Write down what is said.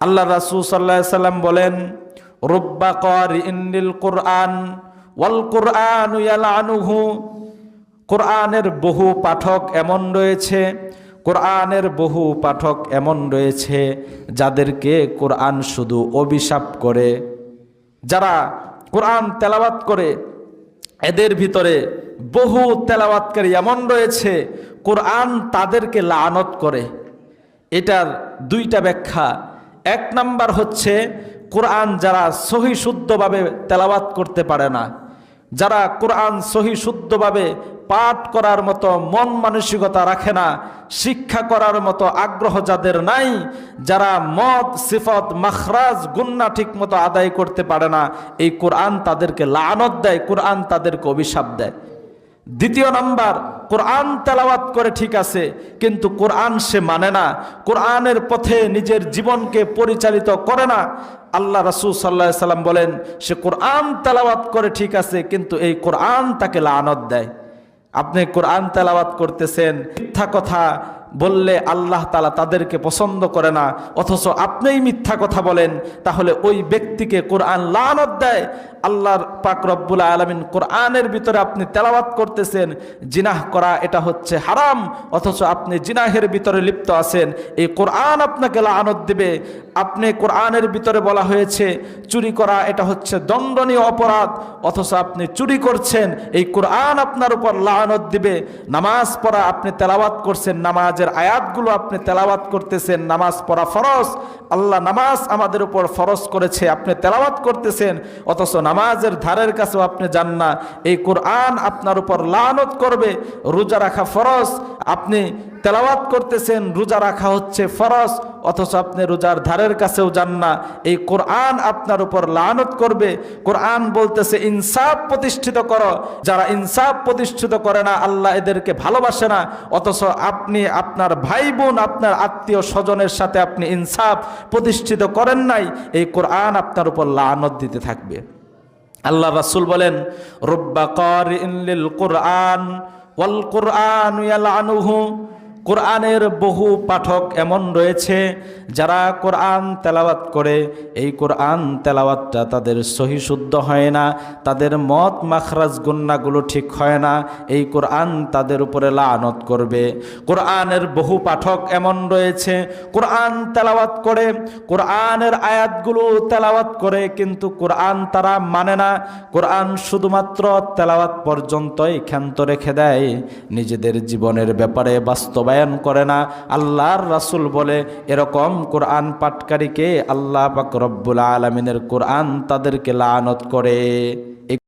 আল্লাহ রাসুল সাল্লাহ সাল্লাম বলেন, রব্বা কর ইন্দিল কোরআন ওয়াল কোরআন আনুহু কোরআনের বহু পাঠক এমন রয়েছে, কোরআনের বহু পাঠক এমন রয়েছে যাদেরকে কোরআন শুধু অভিশাপ করে। যারা কোরআন তেলাওয়াত করে, এদের ভিতরে বহু তেলাওয়াতকারী এমন রয়েছে, কোরআন তাদেরকে লানত করে। এটার দুইটা ব্যাখ্যা এক নাম্বার হচ্ছে কোরআন যারা সহি শুদ্ধভাবে তেলাওয়াত করতে পারে না। যারা কোরআন সহি শুদ্ধভাবে পাঠ করার মতো মন মানসিকতা রাখে না, শিক্ষা করার মতো আগ্রহ যাদের নাই, যারা মদ, সিফত, মাখরাজ, গুন্না ঠিক মতো আদায় করতে পারে না, এই কোরআন তাদেরকে লানত দেয়, কোরআন তাদেরকে অভিশাপ দেয়। দ্বিতীয় নাম্বার, কোরআন তেলাওয়াত করে ঠিক আছে, কিন্তু কোরআন সে মানে না। কোরআনের পথে নিজের জীবনকে পরিচালিত করে না। আল্লাহ রাসুল সাল্লাহ সাল্লাম বলেন, সে কোরআন তেলাওয়াত করে ঠিক আছে, কিন্তু এই কোরআন তাকে লানত দেয়। আপনি কোরআন তেলাওয়াত করতেছেন, মিথ্যা কথা বললে আল্লাহ তালা তাদেরকে পছন্দ করে না, অথচ আপনিই মিথ্যা কথা বলেন, তাহলে ওই ব্যক্তিকে কোরআন লানত দেয়। আল্লাহর পাক রব্বুল আলমিন কোরআনের ভিতরে আপনি তেলাওয়াত করতেছেন, জিনাহ করা এটা হচ্ছে হারাম, অথচ আপনি জিনাহের ভিতরে লিপ্ত আছেন। এই কোরআন আপনাকে লানত দিবে। আপনি কোরআনের ভিতরে বলা হয়েছে, চুরি করা এটা হচ্ছে দণ্ডনীয় অপরাধ, অথচ আপনি চুরি করছেন, এই কোরআন আপনার উপর লানত দিবে। নামাজ পড়া আপনি তেলাওয়াত করছেন নামাজের আয়াতগুলো আপনি তেলাওয়াত করতেছেন, নামাজ পড়া ফরজ, আল্লাহ নামাজ আমাদের উপর ফরজ করেছে, আপনি তেলাওয়াত করতেছেন, অথচ নামাজের ধারের কাছেও আপনি যান না। এই কোরআন আপনার উপর লানত করবে, রোজা রাখা ফরজ, আপনি তেলাওয়াত করতেছেন, রোজা রাখা হচ্ছে ফরজ অথচ আপনি রোজার ধারের কাছেও যান না। এই কোরআন আপনার উপর লানত করবে। কোরআন বলতেছে, ইনসাফ প্রতিষ্ঠিত করো। যারা ইনসাফ প্রতিষ্ঠিত করে না, আল্লাহ এদেরকে ভালোবাসে না। অথচ আপনি আপনার ভাই বোন আপনার আত্মীয় স্বজনের সাথে আপনি ইনসাফ প্রতিষ্ঠিত করেন নাই। এই কোরআন আপনার উপর লানত দিতে থাকবে। আল্লাহ রাসুল বলেন, রব্বা কর ইনলিল কোরআন, ওয়াল কোরআন ইয়ালানুহু কোরআনের বহু পাঠক এমন রয়েছে, যারা কোরআন তেলাওয়াত করে। এই কোরআন তেলাওয়াতটা তাদের সহি শুদ্ধ হয় না, তাদের মত মাখরাজ গুন্নাগুলো ঠিক হয় না, এই কোরআন তাদের উপরে লানত করবে। কোরআনের বহু পাঠক এমন রয়েছে, কোরআন তেলাওয়াত করে, কোরআনের আয়াতগুলো তেলাওয়াত করে, কিন্তু কোরআন তারা মানে না। কোরআন শুধুমাত্র তেলাওয়াত পর্যন্তই ক্ষান্ত রেখে দেয়। নিজেদের জীবনের ব্যাপারে বাস্তবায়ন করে না। আল্লাহর রাসুল বলে, এরকম কোরআন পাটকারীকে আল্লাহ পাক রব্বুল আলমিনের কোরআন তাদেরকে লানত করে।